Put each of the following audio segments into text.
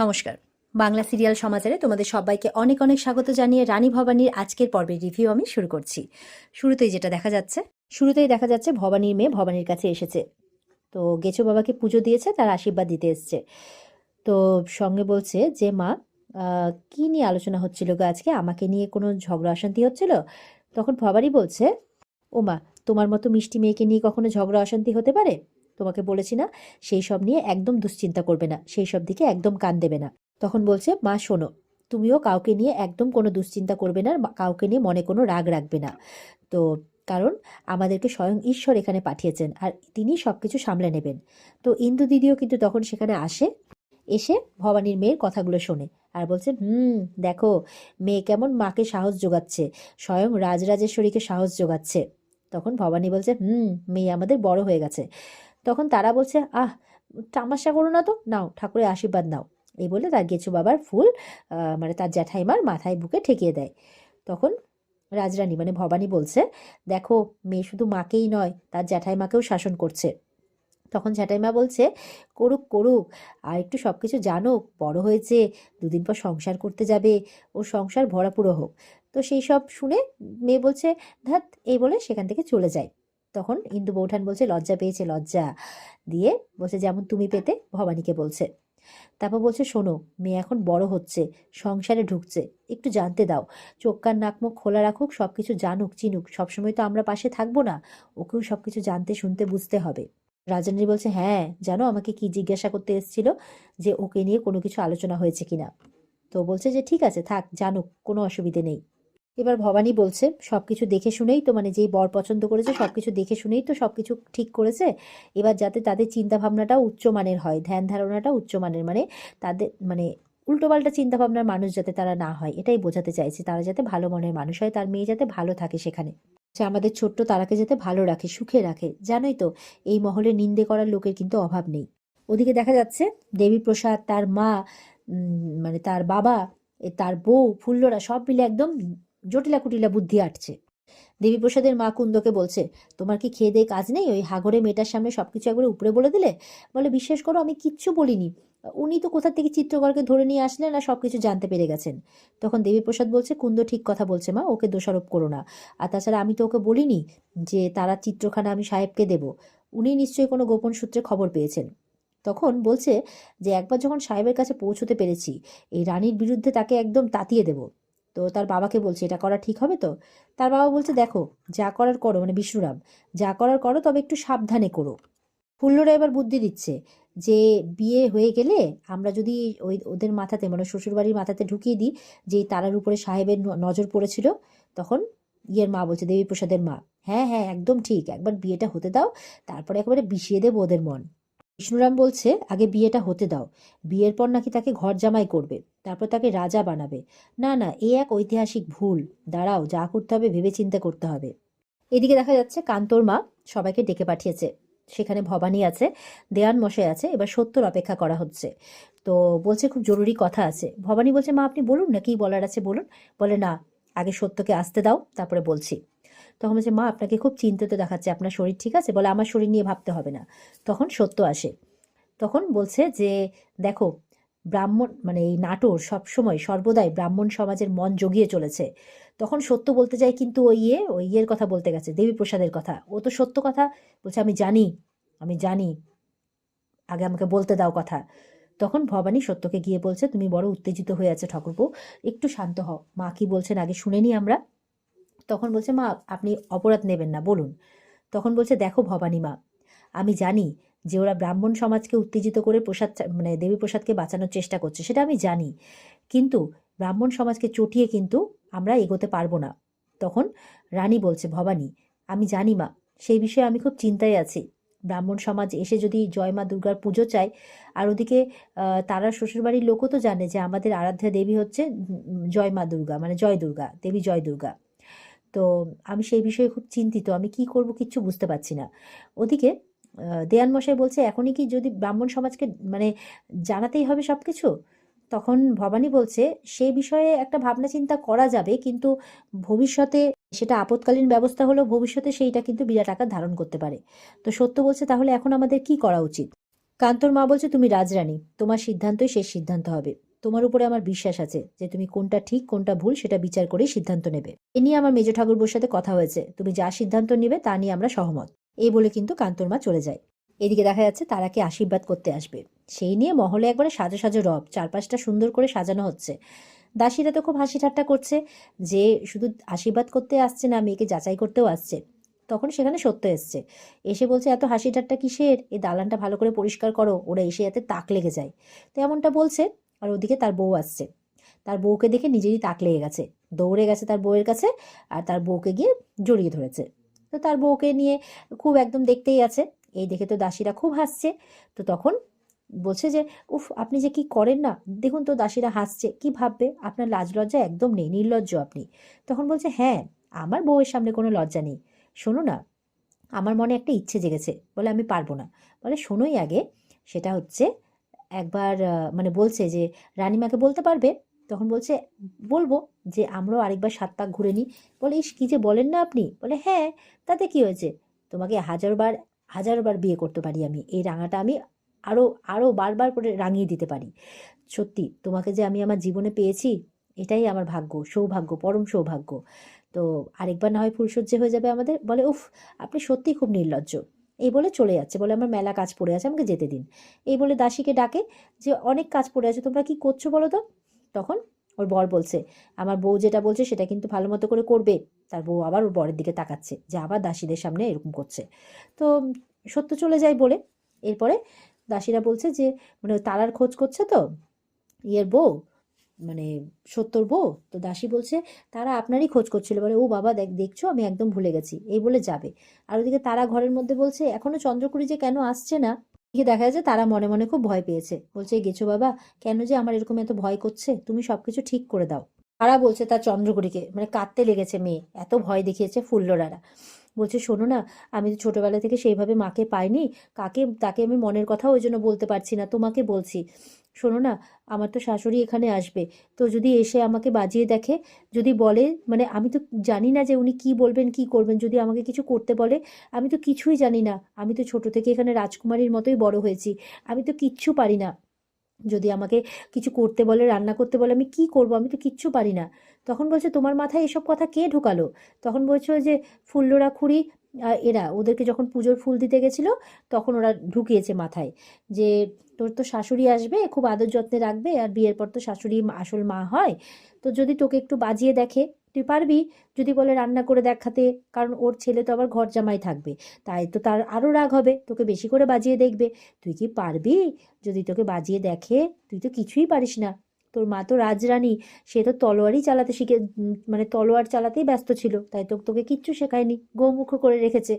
নমস্কার। বাংলা সিরিয়াল সমাচারে তোমাদের সবাইকে অনেক অনেক স্বাগত জানিয়ে রানী ভবানীর আজকের পর্বের রিভিউ আমি শুরু করছি। শুরুতেই যেটা দেখা যাচ্ছে, শুরুতেই দেখা যাচ্ছে ভবানীর মেয়ে ভবানীর কাছে এসেছে। তো গেছো বাবাকে পুজো দিয়েছে, তার আশীর্বাদ দিতে এসছে। তো সঙ্গে বলছে যে, মা কি নিয়ে আলোচনা হচ্ছিল গো আজকে? আমাকে নিয়ে কোনো ঝগড়া অশান্তি হচ্ছিল? তখন ভবানী বলছে ও মা তোমার মতো মিষ্টি মেয়েকে নিয়ে কখনো ঝগড়া অশান্তি হতে পারে? তোমাকে বলেছি না, সেই সব নিয়ে একদম দুশ্চিন্তা করবে না, সেই সব দিকে একদম কান দেবে না। তখন বলছে, মা, শোনো, তুমিও কাউকে নিয়ে একদম কোনো দুশ্চিন্তা করবে না কাউকে নিয়ে মনে কোনো রাগ রাখবে না। তো, কারণ আমাদেরকে স্বয়ং ঈশ্বর এখানে পাঠিয়েছেন আর তিনি সব কিছু সামলে নেবেন। তো ইন্দু দিদিও কিন্তু তখন সেখানে আসে, এসে ভবানীর মেয়ের কথাগুলো শোনে আর বলছে, হুম, দেখো, মেয়ে কেমন মাকে সাহস যোগাচ্ছে, স্বয়ং রাজরাজেশ্বরীকে সাহস যোগাচ্ছে। তখন ভবানী বলছে, হুম, মেয়ে আমাদের বড় হয়ে গেছে। তখন তারা বলছে, আহ, তামাশা করো না তো, নাও, ঠাকুরের আশীর্বাদ নাও। এই বলে তার গেছু বাবার ফুল মানে তার জ্যাঠাইমার মাথায় বুকে ঠেকিয়ে দেয়। তখন রাজরানী মানে ভবানী বলছে, দেখো, মেয়ে শুধু মাকেই নয়, তার জ্যাঠাইমাকেও শাসন করছে। তখন জ্যাঠাইমা বলছে, করুক করুক, আর একটু সব কিছু জানুক, বড় হয়েছে, দুদিন পর সংসার করতে যাবে ও সংসার ভরাপুরো হোক। তো সেই সব শুনে মেয়ে বলছে ধাত এই বলে সেখান থেকে চলে যায়। তখন ইন্দু বৌঠান বলছে, লজ্জা পেয়েছে, লজ্জা। দিয়ে বলছে যেমন তুমি পেতে, ভবানীকে বলছে। তারপর বলছে, শোনো, মেয়ে এখন বড় হচ্ছে, সংসারে ঢুকছে, একটু জানতে দাও। চোখ, কান, নাক, মুখ খোলা রাখুক সব কিছু জানুক, চিনুক। সবসময় তো আমরা পাশে থাকব না, ওকেও সব কিছু জানতে, শুনতে, বুঝতে হবে। রাজনী বলছে হ্যাঁ জানো আমাকে কি জিজ্ঞাসা করতে এসেছিল যে, ওকে নিয়ে কোনো কিছু আলোচনা হয়েছে কিনা? তো বলছে যে, ঠিক আছে, থাক, জানুক, কোনো অসুবিধে নেই। এবার ভবানী বলছে সব কিছু দেখে শুনেই তো মানে যেই বর পছন্দ করেছে সব কিছু দেখে শুনেই তো সব কিছু ঠিক করেছে। এবার যাতে তাদের চিন্তা ভাবনাটা উচ্চমানের হয়, ধ্যান ধারণাটা উচ্চমানের মানে তাদের মানে উল্টোপাল্টা চিন্তা ভাবনার মানুষ যাতে তারা না হয়, এটাই বোঝাতে চাইছে। তারা যাতে ভালো মনের মানুষ হয়, তার মেয়ে যাতে ভালো থাকে সেখানে। সে আমাদের ছোট্ট তারাকে যাতে ভালো রাখে, সুখে রাখে, জানোই তো, এই মহলে নিন্দে করার লোকের কিন্তু অভাব নেই। ওদিকে দেখা যাচ্ছে দেবী প্রসাদ তার মা মানে তার বাবা তার বউ, ফুল্লরা সব মিলে একদম জটিলা কুটিলা বুদ্ধি আটছে। দেবীপ্রসাদের মা কুন্দকে বলছে, তোমার কি খেয়ে দিয়ে কাজ নেই? ওই হাগরে মেয়েটার সামনে সবকিছু একবারে উপরে বলে দিলে? বলে, বিশ্বাস করো, আমি কিচ্ছু বলিনি। উনি তো কোথা থেকে চিত্রকরকে ধরে নিয়ে আসলেন আর সবকিছু জানতে পেরে গেছেন। তখন দেবীপ্রসাদ বলছে, কুন্দ ঠিক কথা বলছে মা, ওকে দোষারোপ করো না। আর তাছাড়া আমি তো ওকে বলিনি যে তারা চিত্রখানা আমি সাহেবকে দেব। উনি নিশ্চয়ই কোনো গোপন সূত্রে খবর পেয়েছেন। তখন বলছে যে, একবার যখন সাহেবের কাছে পৌঁছতে পেরেছি, এই রানীর বিরুদ্ধে তাকে একদম তাতিয়ে দেব। তো তার বাবাকে বলছে, এটা করা ঠিক হবে তো? তার বাবা বলছে, দেখো, যা করার করো মানে বিষ্ণুরাম, যা করার করো, তবে একটু সাবধানে করো। ফুল্লরা এবার বুদ্ধি দিচ্ছে যে, বিয়ে হয়ে গেলে আমরা যদি ওই ওদের মাথাতে মানে শ্বশুরবাড়ির মাথাতে ঢুকিয়ে দিই, যে তারার উপরে সাহেবের নজর পড়েছিল, তখন ইয়ের মা বলছে, দেবীপ্রসাদের মা। হ্যাঁ হ্যাঁ একদম ঠিক, একবার বিয়েটা হতে দাও, তারপরে একেবারে বিষিয়ে দেবো ওদের মন। বিষ্ণুরাম বলছে, আগে বিয়েটা হতে দাও। বিয়ের পর নাকি তাকে ঘর জামাই করবে। তারপর তাকে রাজা বানাবে। না না, এ এক ঐতিহাসিক ভুল। দাঁড়াও, যা করতে হবে ভেবে চিন্তে করতে হবে। এদিকে দেখা যাচ্ছে কান্তর মা সবাইকে ডেকে পাঠিয়েছে। সেখানে ভবানী আছে, দেয়ান মশাই আছে, এবার সত্যর অপেক্ষা করা হচ্ছে। তো বলছে খুব জরুরি কথা আছে। ভবানী বলছে, মা, আপনি বলুন না কি বলার আছে, বলুন। বলে, না, আগে সত্যকে আসতে দাও, তারপরে বলছি। তখন বলছে, মা, আপনাকে খুব চিন্তিত দেখাচ্ছে, আপনার শরীর ঠিক আছে? বলে, আমার শরীর নিয়ে ভাবতে হবে না। তখন সত্য আসে। তখন বলছে যে, দেখো ব্রাহ্মণ মানে এই নাটোর সবসময়, সর্বদাই ব্রাহ্মণ সমাজের মন জগিয়ে চলেছে। তখন সত্য বলতে যায় কিন্তু ওই ইয়ে ওই ইয়ের কথা বলতে গেছে দেবীপ্রসাদের কথা। ও তো সত্য কথা, বলছে, আমি জানি আমি জানি, আগে আমাকে বলতে দাও কথা। তখন ভবানী সত্যকে গিয়ে বলছে, তুমি বড় উত্তেজিত হয়ে আছে ঠাকুরপো, একটু শান্ত হও। মা কি বলছেন, আগে শুনে নি আমরা। তখন বলছে, মা, আপনি অপরাধ নেবেন না, বলুন। তখন বলছে, দেখো ভবানী মা, আমি জানি যে ওরা ব্রাহ্মণ সমাজকে উত্তেজিত করে প্রসাদ মানে দেবী প্রসাদকে বাঁচানোর চেষ্টা করছে, সেটা আমি জানি। কিন্তু ব্রাহ্মণ সমাজকে চটিয়ে কিন্তু আমরা এগোতে পারব না। তখন রানী বলছে, ভবানী, আমি জানি মা, সেই বিষয়ে আমি খুব চিন্তায় আছি। ব্রাহ্মণ সমাজ এসে যদি জয় মা দুর্গার পুজো চায়, আর ওদিকে তারা শ্বশুরবাড়ির লোকও তো জানে যে আমাদের আরাধ্যা দেবী হচ্ছে জয় মা দুর্গা মানে জয় দুর্গা, দেবী জয় দুর্গা। তো আমি সেই বিষয়ে খুব চিন্তিত, আমি কি করব কিচ্ছু বুঝতে পারছি না। ওদিকে দেয়ান মশাই বলছে, এখনই কি যদি ব্রাহ্মণ সমাজকে মানে জানাতেই হবে সব কিছু তখন ভবানী বলছে, সে বিষয়ে একটা ভাবনা চিন্তা করা যাবে, কিন্তু ভবিষ্যতে সেটা আপৎকালীন ব্যবস্থা হলেও ভবিষ্যতে সেইটা কিন্তু বিরাট আকার ধারণ করতে পারে। তো সত্য বলছে, তাহলে এখন আমাদের কি করা উচিত? কান্তর মা বলছে, তুমি রাজরানী, তোমার সিদ্ধান্তই শেষ সিদ্ধান্ত হবে। তোমার উপরে আমার বিশ্বাস আছে যে তুমি কোনটা ঠিক, কোনটা ভুল, সেটা বিচার করেই সিদ্ধান্ত নেবে। এ নিয়ে আমার মেজ ঠাকুরবোর সাথে কথা হয়েছে। তুমি যা সিদ্ধান্ত নেবে তা নিয়ে আমরা সহমত। এই বলে কিন্তু কান্তর মা চলে যায়। এদিকে দেখা যাচ্ছে তারাকে আশীর্বাদ করতে আসবে। সেই নিয়ে মহলে একবারে সাজো সাজো রব, চারপাশটা সুন্দর করে সাজানো হচ্ছে। দাসীরা তো খুব হাসি ঠাট্টা করছে যে, শুধু আশীর্বাদ করতে আসছে না, মেয়েকে যাচাই করতেও আসছে। তখন সেখানে সত্য এসছে। এসে বলছে, এত হাসি ঠাট্টা কিসের? এই দালানটা ভালো করে পরিষ্কার করো, ওরা এসে এতে তাক লেগে যায়। তো এমনটা বলছে, আর ওদিকে তার বউ আসছে। তার বউকে দেখে নিজেরই তাক লেগে গেছে। দৌড়ে গেছে তার বউয়ের কাছে, আর তার বউকে গিয়ে জড়িয়ে ধরেছে। তো তার বউকে নিয়ে খুব একদম দেখতেই আছে। এই দেখে তো দাসীরা খুব হাসছে। তো তখন বলছে যে, উফ, আপনি যে কি করেন না? দেখুন তো দাসীরা হাসছে। কি ভাববে? আপনার লাজ লজ্জা একদম নেই, নির্লজ্জ আপনি। তখন বলছে হ্যাঁ আমার বউয়ের সামনে কোনো লজ্জা নেই। শোনো না, আমার মনে একটা ইচ্ছে জেগেছে, বলে আমি পারব না। বলে শোনোই আগে, সেটা হচ্ছে একবার মানে বলছে যে, রানীমাকে বলতে পারবে? তখন বলছে, বলব যে আমরাও আরেকবার সাত পাক ঘুরে নিই। বলে, ইস, কী যে বলেন না আপনি? বলে হ্যাঁ তাতে কি হয়েছে? তোমাকে হাজারবার হাজারবার বিয়ে করতে পারি আমি। এই রাঙাটা আমি আরও আরও বারবার করে রাঙিয়ে দিতে পারি। সত্যি, তোমাকে যে আমি আমার জীবনে পেয়েছি, এটাই আমার ভাগ্য, সৌভাগ্য, পরম সৌভাগ্য। তো আরেকবার না হয় ফুলসজ্জে হয়ে যাবে আমাদের? বলে, উফ, আপনি সত্যিই খুব নির্লজ্জ এই বলে চলে যাচ্ছে। বলে, আমার মেলা কাজ পড়ে আছে, আমাকে যেতে দিন এই বলে দাসীকে ডাকে যে, অনেক কাজ পড়ে আছে, তোমরা কি করছ বলো তো? তখন ওর বর বলছে, আমার বউ যেটা বলছে সেটা কিন্তু ভালো মতো করে করবে। তার বউ আবার ওর বরের দিকে তাকাচ্ছে যে আবার দাসীদের সামনে এরকম করছে। তো সত্য চলে যায় বলে। এরপরে দাসীরা বলছে যে মানে তারার খোঁজ করছে তো? ইয়ের বউ? মানে সত্যর বউ? তো দাসী বলছে, তারা আপনারই খোঁজ করছিল। বলে, ও বাবা দেখ, দেখছ, আমি একদম ভুলে গেছি। এই বলে যাবে। আর ওদিকে তারা ঘরের মধ্যে বলছে, এখনও চন্দ্রকুড়ি যে কেন আসছে না? এদিকে দেখা যাচ্ছে তারা মনে মনে খুব ভয় পেয়েছে। বলছে গেছো বাবা, কেন যে আমার এরকম এত ভয় করছে? তুমি সবকিছু ঠিক করে দাও। তারা বলছে তার চন্দ্রগুড়িকে মানে কাঁদতে লেগেছে মেয়ে, এত ভয় দেখিয়েছে ফুল্লরারা। বলছে, শোনো না, আমি তো ছোটবেলা থেকে সেইভাবে মাকে পাইনি। কাকে, তাকে আমি মনের কথা ওই জন্য বলতে পারছি না, তোমাকে বলছি। শোনো না, আমার তো শাশুড়ি এখানে আসবে। তো যদি এসে আমাকে বাজিয়ে দেখে, যদি বলে মানে আমি তো জানি না যে উনি কি বলবেন, কি করবেন, যদি আমাকে কিছু করতে বলে, আমি তো কিছুই জানি না। আমি তো ছোট থেকে এখানে রাজকুমারীর মতোই বড় হয়েছি। আমি তো কিচ্ছু পারি না। যদি আমাকে কিছু করতে বলে, রান্না করতে বলে, আমি কি করব? আমি তো কিচ্ছু পারি না। তখন বলছে, তোমার মাথায় এসব কথা কে ঢোকালো? তখন বলছো যে ফুল্লরা খুঁড়ি এরা, ওদেরকে যখন পুজোর ফুল দিতে গেছিল, তখন ওরা ঢুকিয়েছে মাথায় যে, তোর তো শাশুড়ি আসবে, খুব আদর যত্নে রাখবে, আর বিয়ের পর তো শাশুড়ি আসল মা হয়। তো যদি তোকে একটু বাজিয়ে দেখে, তুই পারবি? যদি বলে রান্না করে দেখাতে, কারণ ওর ছেলে তো আবার ঘর জামাই থাকবে, তাই তো তার আরও রাগ হবে, তোকে বেশি করে বাজিয়ে দেখবে। তুই কি পারবি? যদি তোকে বাজিয়ে দেখে, তুই তো কিছুই পারিস না। তোর মা তো রাজরানী, সে তো তলোয়ারই চালাতে শিখে মানে তলোয়ার চালাতেই ব্যস্ত ছিল। তাই তো তোকে কিচ্ছু শেখায়নি, গোমুখ করে রেখেছে।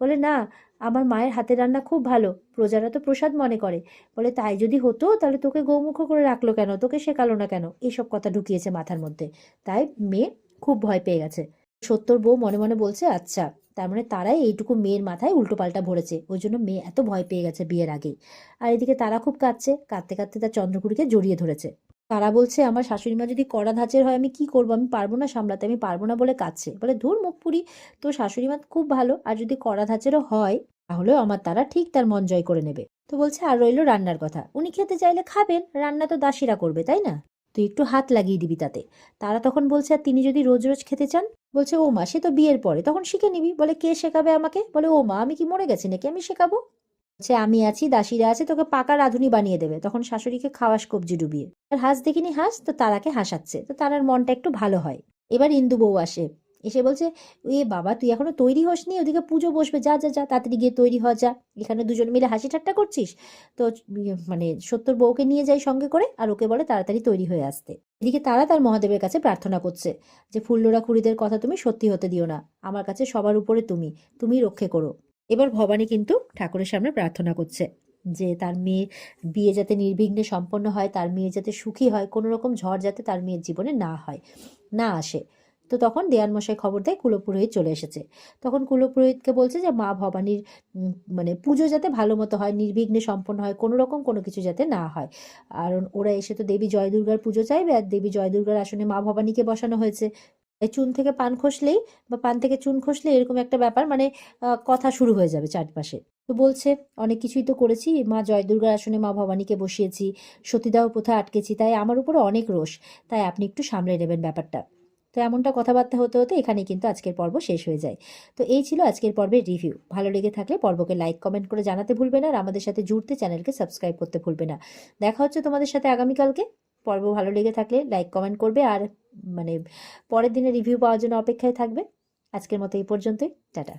বলে, না, আমার মায়ের হাতের রান্না খুব ভালো, প্রজারা তো প্রসাদ মনে করে। বলে, তাই যদি হতো, তাহলে তোকে গোমুখ করে রাখল কেন? তোকে শেখালো না কেন? এইসব কথা ঢুকিয়েছে মাথার মধ্যে। তাই মেয়ে খুব ভয় পেয়ে গেছে। সত্তর বউ মনে মনে বলছে আচ্ছা তার মানে তারাই এইটুকু মেয়ের মাথায় উল্টোপাল্টা ভরেছে। ওই জন্য মেয়ে এত ভয় পেয়ে গেছে বিয়ের আগেই। আর এদিকে তারা খুব কাঁদছে। কাঁদতে কাঁদতে তার চন্দ্রকুড়িকে জড়িয়ে ধরেছে। তারা বলছে, আমার শাশুড়ি মা যদি কড়া ধাঁচের হয়, আমি কি করব? আমি পারব না সামলাতে, আমি পারব না বলে কাছে বলে, ধুর মুখ পুরি তো শাশুড়ি মা খুব ভালো, আর যদি কড়া ধাঁচেরও হয়, তাহলেও আমার তারা ঠিক তার মন জয় করে নেবে। তো বলছে, আর রইল রান্নার কথা। উনি খেতে চাইলে খাবেন, রান্না তো দাসীরা করবে, তাই না? তুই একটু হাত লাগিয়ে দিবি তাতে। তারা তখন বলছে, আর তিনি যদি রোজ রোজ খেতে চান? বলছে ও মা সে তো বিয়ের পরে, তখন শিখে নিবি। বলে, কে শেখাবে আমাকে? বলে ও মা আমি কি মরে গেছি নাকি? আমি শেখাবো? বলছে আমি আছি, দাসীরা আছে, তোকে পাকা রাঁধুনি বানিয়ে দেবে। তখন শাশুড়িকে খাওয়াস কবজি ডুবিয়ে। আর হাঁস দেখিনি হাঁস, তো তারাকে হাসাচ্ছে। তো তারার মনটা একটু ভালো হয়। এবার ইন্দু বউ আসে। এসে বলছে, এ বাবা, তুই এখনও তৈরি হসনি? ওদিকে পুজো বসবে। যা যা যা, তাড়াতাড়ি গিয়ে তৈরি হ, যা। এখানে দুজন মিলে হাসি ঠাট্টা করছিস? তো ইয়ে মানে সত্তর বউকে নিয়ে যাই সঙ্গে করে, আর ওকে বলে তাড়াতাড়ি তৈরি হয়ে আসতে। এদিকে তারা তার মহাদেবের কাছে প্রার্থনা করছে যে, ফুল্লরা খুঁড়িদের কথা তুমি সত্যি হতে দিও না। আমার কাছে সবার উপরে তুমি। তুমি রক্ষে করো। এবার ভবানী কিন্তু ঠাকুরের সামনে প্রার্থনা করছে যে তার মেয়ে বিয়ে যাতে নির্বিঘ্নে সম্পন্ন হয়, তার মেয়ে যাতে সুখী হয় কোনো রকম ঝড় যাতে তার মেয়ের জীবনে না হয়, না আসে। তো তখন দেয়ান মশাই খবর দেয় কুলপুরোহিত চলে এসেছে। তখন কুলপুরোহিতকে বলছে যে, মা ভবানীর মানে পুজো যাতে ভালো মতো হয়, নির্বিঘ্নে সম্পন্ন হয় কোনো রকম কোনো কিছু যাতে না হয়। আর ওরা এসে তো দেবী জয় দুর্গার পুজো চাইবে, আর দেবী জয় দুর্গার আসনে মা ভবানীকে বসানো হয়েছে। চুন থেকে পান খসলেই বা পান থেকে চুন খসলে এরকম একটা ব্যাপার মানে কথা শুরু হয়ে যাবে চারপাশে। তো বলছে, অনেক কিছুই তো করেছি। মা জয় দুর্গার আসনে মা ভবানীকে বসিয়েছি, সতীদাহ প্রথা আটকেছি, তাই আমার উপরে অনেক রোষ। তাই আপনি একটু সামলে নেবেন ব্যাপারটা। তো এমনটা কথাবার্তা হতে হতে এখানেই কিন্তু আজকের পর্ব শেষ হয়ে যায়। তো এই ছিল আজকের পর্বের রিভিউ। ভালো লেগে থাকলে পর্বকে লাইক, কমেন্ট করে জানাতে ভুলবে না আর আমাদের সাথে জুড়তে চ্যানেলকে সাবস্ক্রাইব করতে ভুলবে না। দেখা হচ্ছে তোমাদের সাথে আগামীকালকে। পর্ব ভালো লেগে থাকলে লাইক, কমেন্ট করবে আর মানে পরের দিনে রিভিউ পাওয়ার জন্য অপেক্ষায় থাকবে আজকের মতো এই পর্যন্তই। টাটা।